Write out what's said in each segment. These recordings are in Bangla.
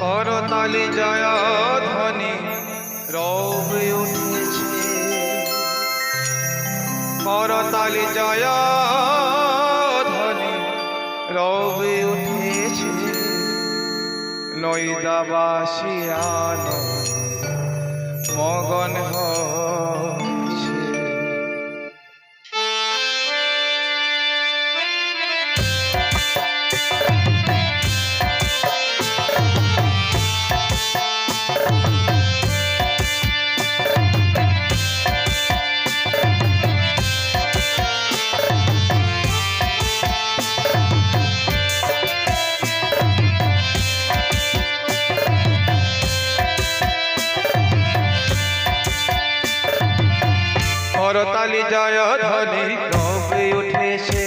করতালি জয় ধ্বনি রবে উঠেছে। করতালি জয় ধ্বনি রবে উঠেছে। নৈদাবাসিয়ান মগন হয়েছে করতালি জয় ধ্বনি রবে উঠেছে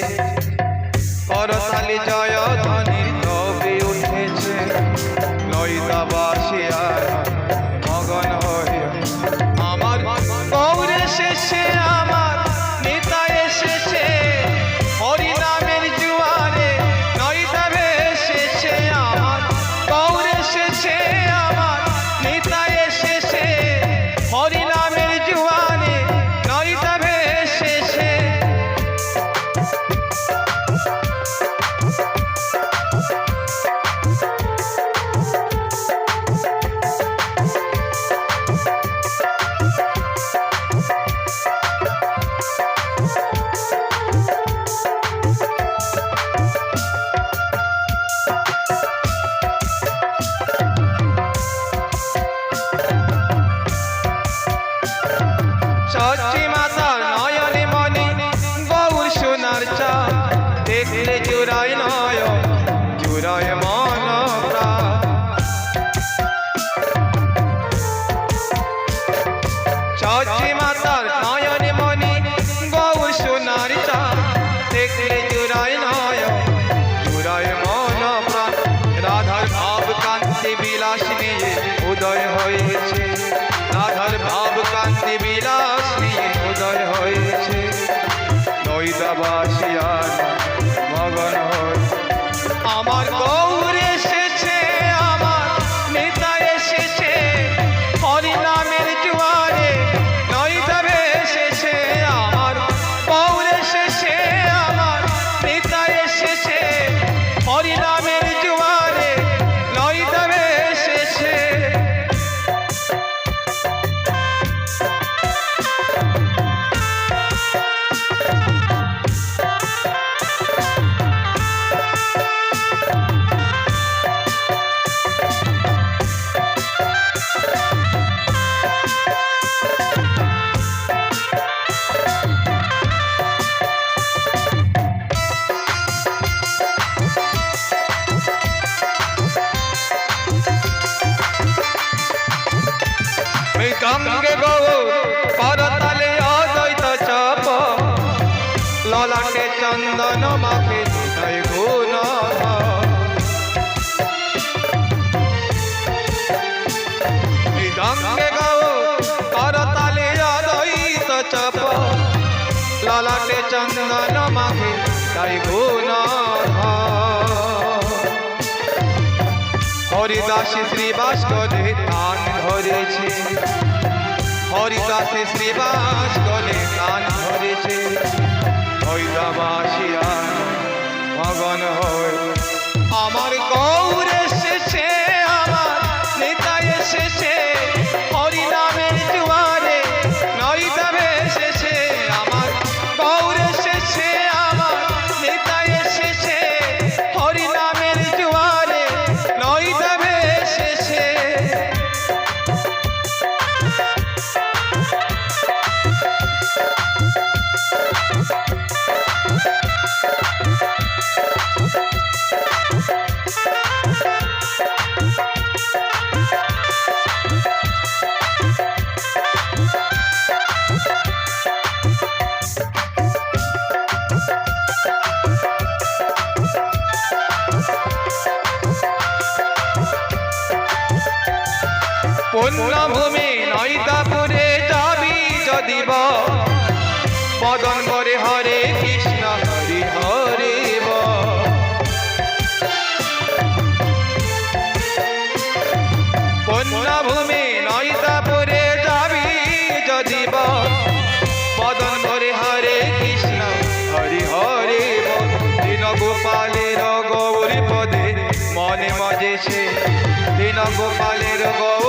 করতালি জয় উদয় হয়েছে। রাধার ভাব কান্তি বিলাস নিয়ে উদয় হয়েছে নৈদাবাসিয়ান মগন হয়ে মৃদঙ্গে গৌর করতালে অদ্বৈত চপ। ললাটে চন্দন মাখে হৃদয় গুণ মৃদঙ্গে গৌর করতালে অদ্বৈত চপ। ললাটে চন্দন মাখে তাই গুণ হরিদাসী শ্রীবাস করে তান ধরেছে। হরিদাসী শ্রীবাস করে তান ধরেছে হরিদাবাসিয়া মগন হয়ে পুণ্যভূমি নয়তাপুরে যাবি যদি বদন করে হরে কৃষ্ণ হরি হরে পুণ্যভূমি নয়তাপুরে যাবি যদি বদন করে হরে কৃষ্ণ হরি হরে দীন গোপালের গৌরী পদে মনে মজেছে দীন গোপালের গৌ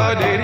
জয়